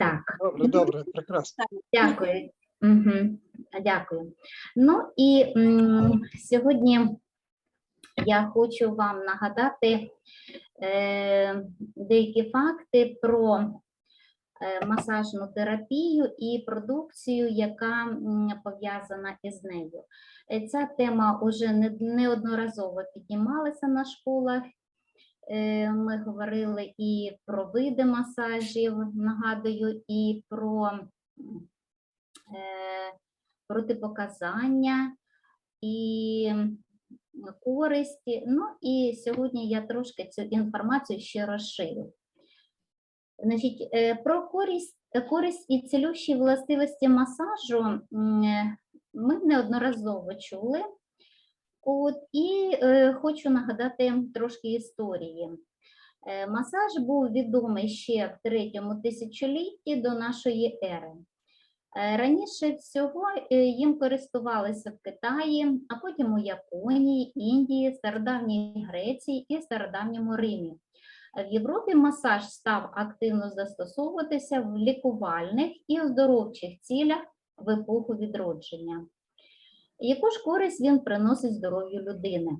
Так, Добре, добре, прекрасно. дякую. Угу. Дякую. Ну і м, сьогодні я хочу вам нагадати е, деякі факти про е, масажну терапію і продукцію, яка м, пов'язана із нею. Е, Ця тема вже неодноразово піднімалася на школах. Е, Ми говорили і про види масажів, нагадую, і про е, протипоказання і користі. Ну і сьогодні я трошки цю інформацію ще розширю. Значить, е, про користь, користь і цілющі властивості масажу ми неодноразово чули. От, і е, хочу нагадати трошки історії. Е, масаж був відомий ще в третьому тисячолітті до нашої ери. Е, Раніше всього е, їм користувалися в Китаї, а потім у Японії, Індії, Стародавній Греції і Стародавньому Римі. В Європі масаж став активно застосовуватися в лікувальних і оздоровчих цілях в епоху відродження. Яку ж користь він приносить здоров'ю людини?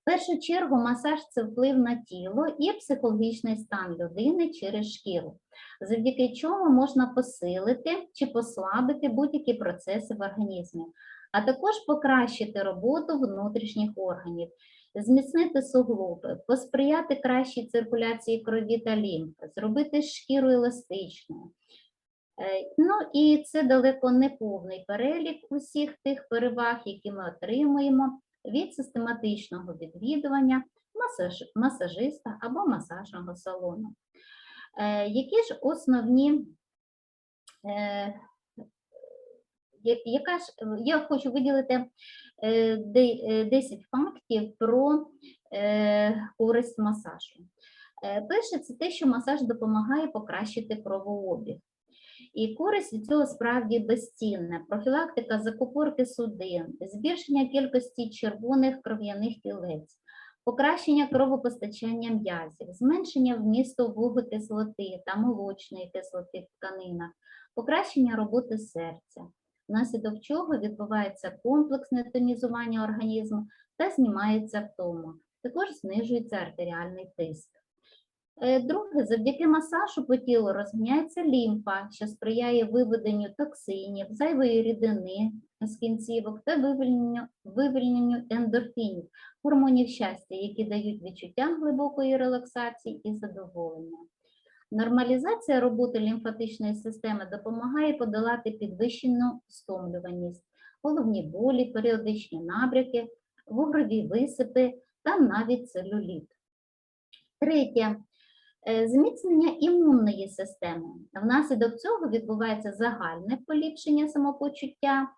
В першу чергу масаж це вплив на тіло і психологічний стан людини через шкіру, завдяки чому можна посилити чи послабити будь-які процеси в організмі, а також покращити роботу внутрішніх органів, зміцнити суглоби, посприяти кращій циркуляції крові та лімфи, зробити шкіру еластичною. Е, Ну і це далеко не повний перелік усіх тих переваг, які ми отримуємо від систематичного відвідування масаж, масажиста або масажного салону. Е, Які ж основні, е, яка ж, я хочу виділити е, е, 10 фактів про користь масажу. Перше, це те, що масаж допомагає покращити кровообіг. І користь від цього справді безцінна. Профілактика закупорки судин, збільшення кількості червоних кров'яних тілець, покращення кровопостачання м'язів, зменшення вмісту вуглекислоти та молочної кислоти в тканинах, покращення роботи серця, внаслідок чого відбувається комплексне тонізування організму та знімається втома. Також знижується артеріальний тиск. Е, Друге, завдяки масажу по тілу розганяється лімфа, що сприяє виведенню токсинів, зайвої рідини з кінцівок та вивільненню, вивільненню ендорфінів, гормонів щастя, які дають відчуття глибокої релаксації і задоволення. Нормалізація роботи лімфатичної системи допомагає подолати підвищену стомлюваність, головні болі, періодичні набряки, вугрові висипи та навіть целюліт. Третє Зміцнення імунної системи. Внаслідок цього відбувається загальне поліпшення самопочуття,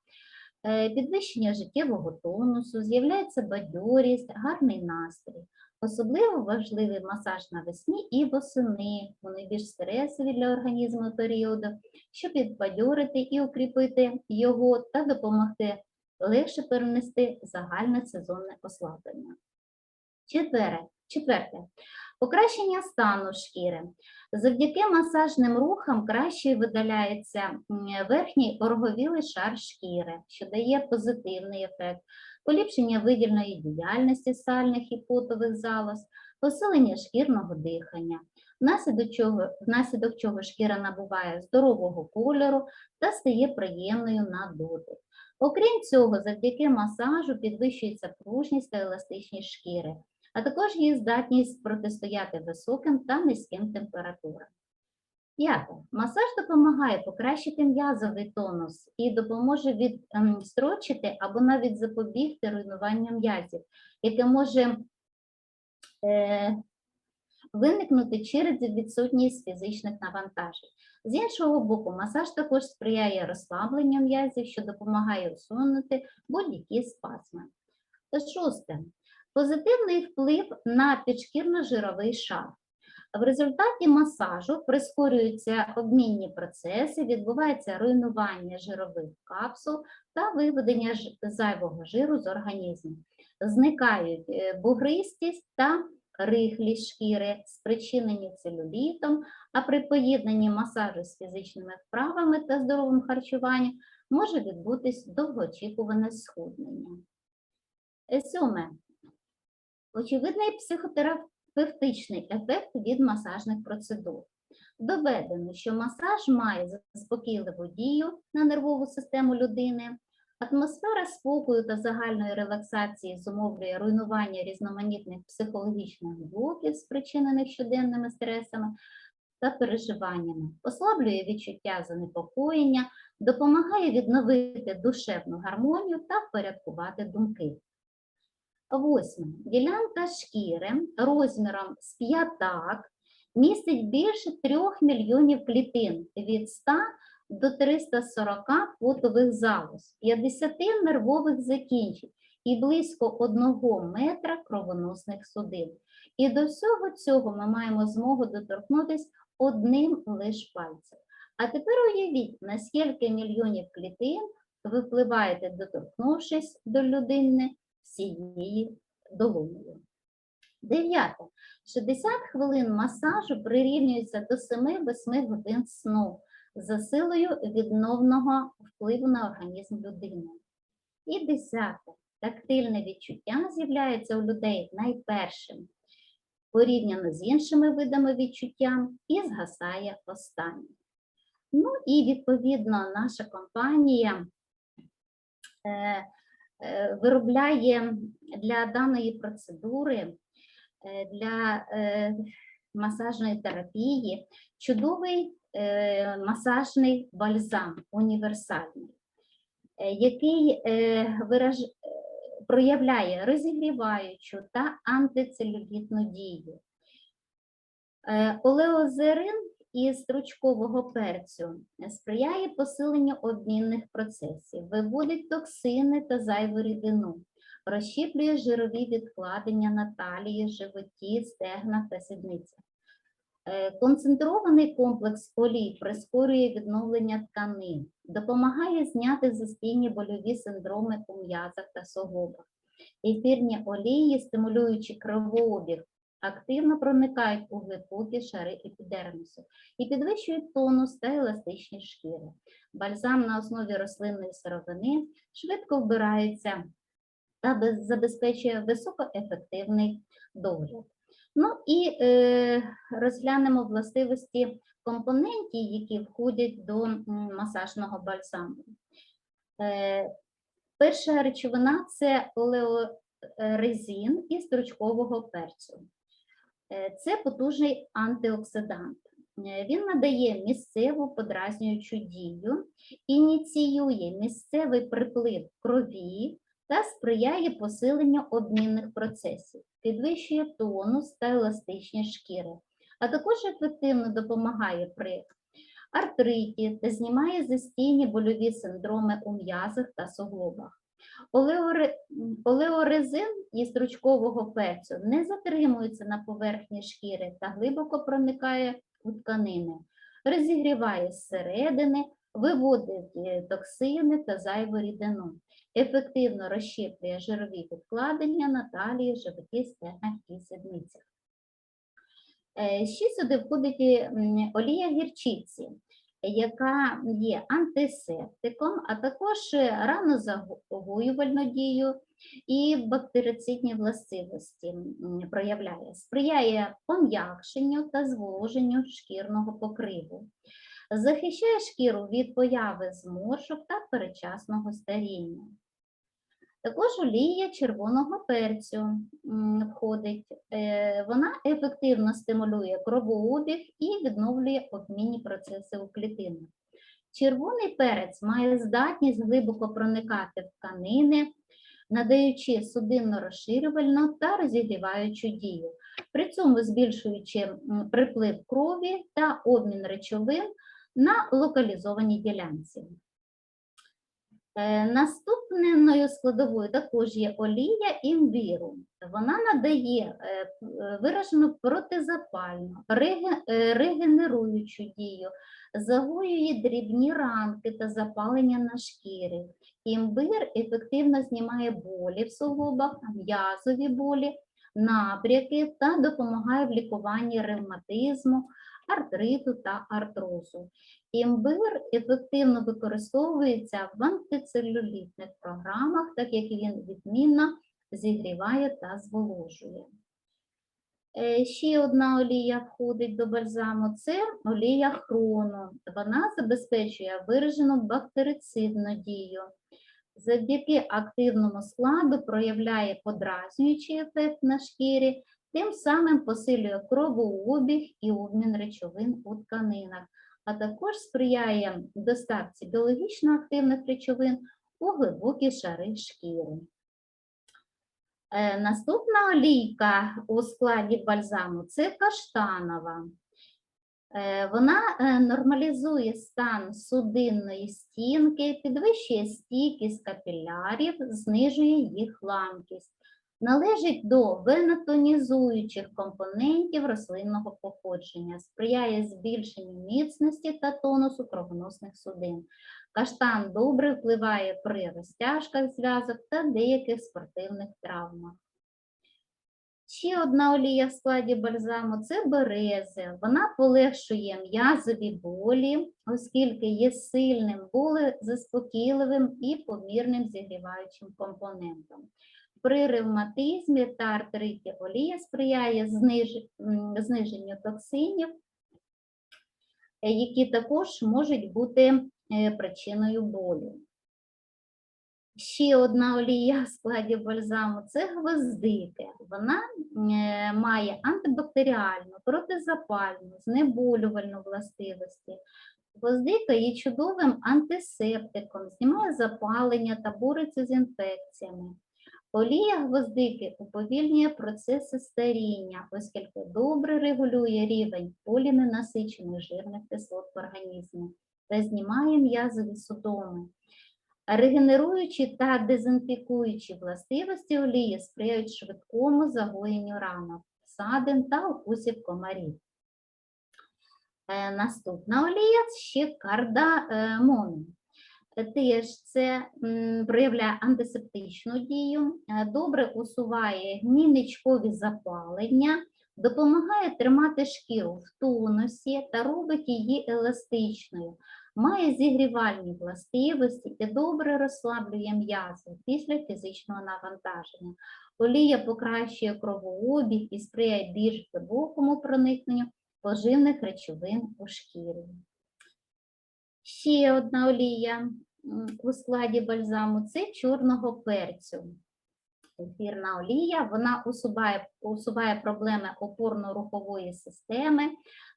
е, підвищення життєвого тонусу, з'являється бадьорість, гарний настрій. Особливо важливий масаж навесні і восени, у найбільш стресові для організму періоду, щоб підбадьорити і укріпити його та допомогти легше перенести загальне сезонне ослаблення. Четвере, четверте. Покращення стану шкіри. Завдяки масажним рухам краще видаляється верхній ороговілий шар шкіри, що дає позитивний ефект, поліпшення видільної діяльності сальних і потових залоз, посилення шкірного дихання, внаслідок чого, внаслідок чого шкіра набуває здорового кольору та стає приємною на дотик. Окрім цього, завдяки масажу підвищується пружність та еластичність шкіри а також її здатність протистояти високим та низьким температурам. П'яте. Масаж допомагає покращити м'язовий тонус і допоможе відстрочити або навіть запобігти руйнуванню м'язів, яке може е, виникнути через відсутність фізичних навантажень. З іншого боку, масаж також сприяє розслабленню м'язів, що допомагає усунути будь-які спазми. Та шосте. Позитивний вплив на підшкірно-жировий шар. В результаті масажу прискорюються обмінні процеси, відбувається руйнування жирових капсул та виведення зайвого жиру з організму. Зникають е, бугристість та рихлість шкіри, спричинені целюлітом, а при поєднанні масажу з фізичними вправами та здоровим харчуванням може відбутись довгоочікуване схуднення. Е, Сьоме. Очевидний психотерапевтичний ефект від масажних процедур. Доведено, що масаж має заспокійливу дію на нервову систему людини. Атмосфера спокою та загальної релаксації зумовлює руйнування різноманітних психологічних блоків, спричинених щоденними стресами та переживаннями, послаблює відчуття занепокоєння, допомагає відновити душевну гармонію та впорядкувати думки. Восьме. Ділянка шкіри розміром з п'ятак містить більше 3 мільйонів клітин від 100 до 340 потових залоз, 50 нервових закінчень і близько 1 метра кровоносних судин. І до всього цього ми маємо змогу доторкнутися одним лиш пальцем. А тепер уявіть, на скільки мільйонів клітин ви впливаєте, доторкнувшись до людини всією долонею. Дев'яте. 60 хвилин масажу прирівнюється до 7-8 годин сну за силою відновного впливу на організм людини. І десяте. Тактильне відчуття з'являється у людей найпершим порівняно з іншими видами відчуття і згасає останнє. Ну і відповідно наша компанія е, виробляє для даної процедури, е, для е, масажної терапії чудовий е, масажний бальзам універсальний, е, який е, вираж... е, проявляє розігріваючу та антицелюлітну дію. Е, Олеозерин із стручкового перцю сприяє посиленню обмінних процесів, виводить токсини та зайву рідину, розщіплює жирові відкладення на талії, животі, стегнах та сідницях. Е, Концентрований комплекс олій прискорює відновлення тканин, допомагає зняти застійні больові синдроми у м'язах та суглобах. Ефірні олії, стимулюючи кровообіг, активно проникають у глибокі шари епідермісу і підвищують тонус та еластичність шкіри. Бальзам на основі рослинної сировини швидко вбирається та забезпечує високоефективний догляд. Ну і е, розглянемо властивості компонентів, які входять до масажного бальзаму. Е, перша речовина це олеорезин із стручкового перцю. Е, Це потужний антиоксидант. Е, Він надає місцеву подразнюючу дію, ініціює місцевий приплив крові та сприяє посиленню обмінних процесів, підвищує тонус та еластичність шкіри, а також ефективно допомагає при артриті та знімає застійні больові синдроми у м'язах та суглобах. М, Олеорезин із стручкового перцю не затримується на поверхні шкіри та глибоко проникає у тканини, розігріває зсередини, виводить е, токсини та зайву рідину, ефективно розщеплює жирові відкладення на талії, животі, стегнах і сідницях. Е, Ще сюди входить і, олія гірчиці, яка є антисептиком, а також е, ранозагоювальну дію і бактерицидні властивості проявляє, сприяє пом'якшенню та зволоженню шкірного покриву, захищає шкіру від появи зморшок та перечасного старіння. Також олія червоного перцю входить. Е, Вона ефективно стимулює кровообіг і відновлює обмінні процеси у клітинах. Червоний перець має здатність глибоко проникати в тканини, надаючи судинно-розширювальну та розігріваючу дію, при цьому збільшуючи приплив крові та обмін речовин на локалізованій ділянці. Е, Наступною складовою також є олія імбіру. Вона надає е, е, виражену протизапальну, регенеруючу дію, загоює дрібні ранки та запалення на шкірі. Імбир ефективно знімає болі в суглобах, м'язові болі, набряки та допомагає в лікуванні ревматизму, артриту та артрозу. Імбир ефективно використовується в антицелюлітних програмах, так як він відмінно зігріває та зволожує. Е, Ще одна олія входить до бальзаму це олія хрону. Вона забезпечує виражену бактерицидну дію. Завдяки активному складу проявляє подразнюючий ефект на шкірі, тим самим посилює кровообіг і обмін речовин у тканинах, а також сприяє доставці біологічно активних речовин у глибокі шари шкіри. Е, Наступна олійка у складі бальзаму це каштанова. Е, Вона е, нормалізує стан судинної стінки, підвищує стійкість капілярів, знижує їх ламкість. Належить до венотонізуючих компонентів рослинного походження, сприяє збільшенню міцності та тонусу кровоносних судин. Каштан добре впливає при розтяжках зв'язок та деяких спортивних травмах. Ще одна олія в складі бальзаму це берези. Вона полегшує м'язові болі, оскільки є сильним болезаспокійливим і помірним зігріваючим компонентом. При ревматизмі та артриті олія сприяє зниж- зниженню токсинів, е, які також можуть бути е, причиною болю. Ще одна олія в складі бальзаму це гвоздики. Вона е, має антибактеріальну, протизапальну, знеболювальну властивості. Гвоздика є чудовим антисептиком, знімає запалення та бореться з інфекціями. Олія гвоздики уповільнює процеси старіння, оскільки добре регулює рівень поліненасичених жирних кислот в організмі та знімає м'язові судоми. Регенеруючі та дезінфікуючі властивості олії сприяють швидкому загоєнню ранок, садин та укусів комарів. Е, Наступна олія ще кардамон. Е, Теж це проявляє антисептичну дію, е, добре усуває гнійничкові запалення, допомагає тримати шкіру в тонусі та робить її еластичною має зігрівальні властивості і добре розслаблює м'язи після фізичного навантаження. Олія покращує кровообіг і сприяє більш глибокому проникненню поживних речовин у шкірі. Ще одна олія у складі бальзаму це чорного перцю. Ефірна олія, вона усуває, усуває проблеми опорно-рухової системи,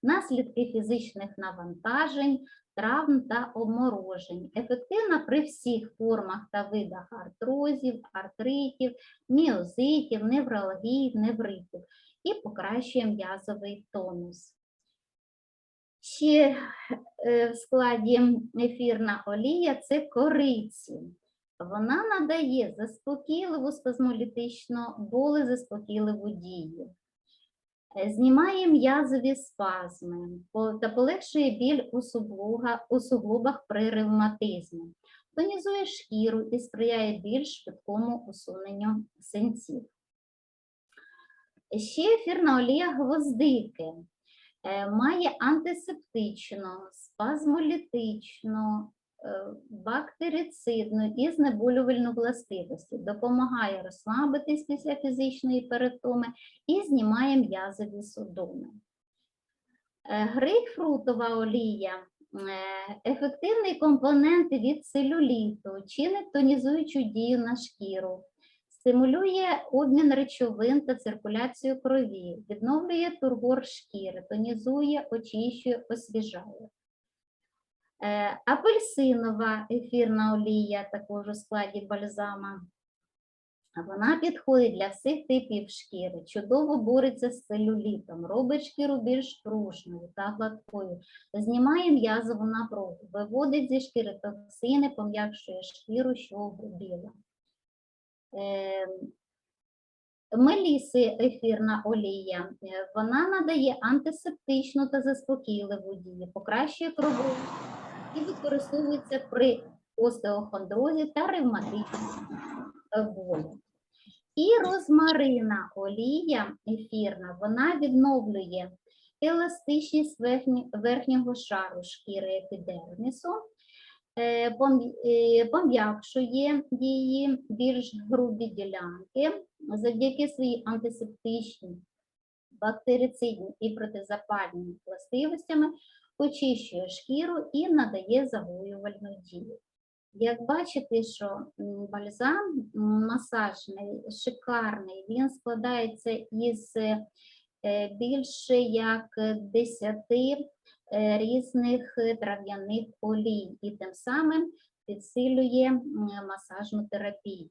наслідки фізичних навантажень, травм та обморожень. Ефективна при всіх формах та видах артрозів, артритів, міозитів, невралгій, невритів і покращує м'язовий тонус. Ще е, в складі ефірна олія це кориці. Вона надає заспокійливу спазмолітичну болезаспокійливу дію. Е, Знімає м'язові спазми та полегшує біль у, суглуга- у суглобах при ревматизмі, тонізує шкіру і сприяє більш швидкому усуненню синців. Ще ефірна олія гвоздики має антисептичну, спазмолітичну, е, бактерицидну і знеболювальну властивості, допомагає розслабитись після фізичної перетоми і знімає м'язові судоми. Е, Грейпфрутова олія е, ефективний компонент від целюліту, чинить тонізуючу дію на шкіру, стимулює обмін речовин та циркуляцію крові, відновлює тургор шкіри, тонізує, очищує, освіжає. Е, Апельсинова ефірна олія, також у складі бальзама. Вона підходить для всіх типів шкіри, чудово бореться з целюлітом, робить шкіру більш пружною та гладкою, знімає м'язову напругу, виводить зі шкіри токсини, пом'якшує шкіру, що огрубіла. Е, Меліси ефірна олія, е, вона надає антисептичну та заспокійливу дію, покращує крову і використовується при остеохондрозі та ревматичній болі. І розмарина олія ефірна, вона відновлює еластичність верхнього шару шкіри епідермісу, пом'якшує її більш грубі ділянки завдяки своїй антисептичній, бактерицидній і протизапальній властивостями, очищує шкіру і надає загоювальну дію. Як бачите, що бальзам масажний, шикарний, він складається із е, більше як 10 е, різних е, трав'яних олій і тим самим підсилює масажну терапію.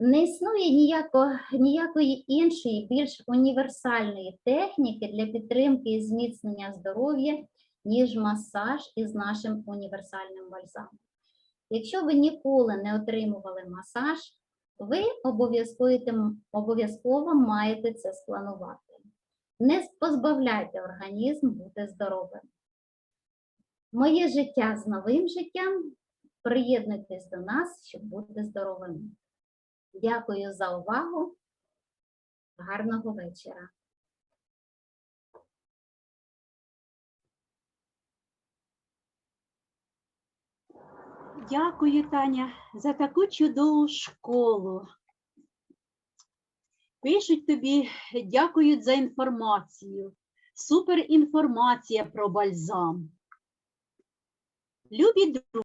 Не існує ніяко, ніякої іншої більш універсальної техніки для підтримки і зміцнення здоров'я, ніж масаж із нашим універсальним бальзамом. Якщо ви ніколи не отримували масаж, ви обов'язково маєте це спланувати. Не позбавляйте організм бути здоровим. Моє життя з новим життям. Приєднуйтесь до нас, щоб бути здоровими. Дякую за увагу. Гарного вечора. Дякую, Таня, за таку чудову школу. Пишуть тобі, дякують за інформацію. Супер інформація про бальзам. Любі друзі,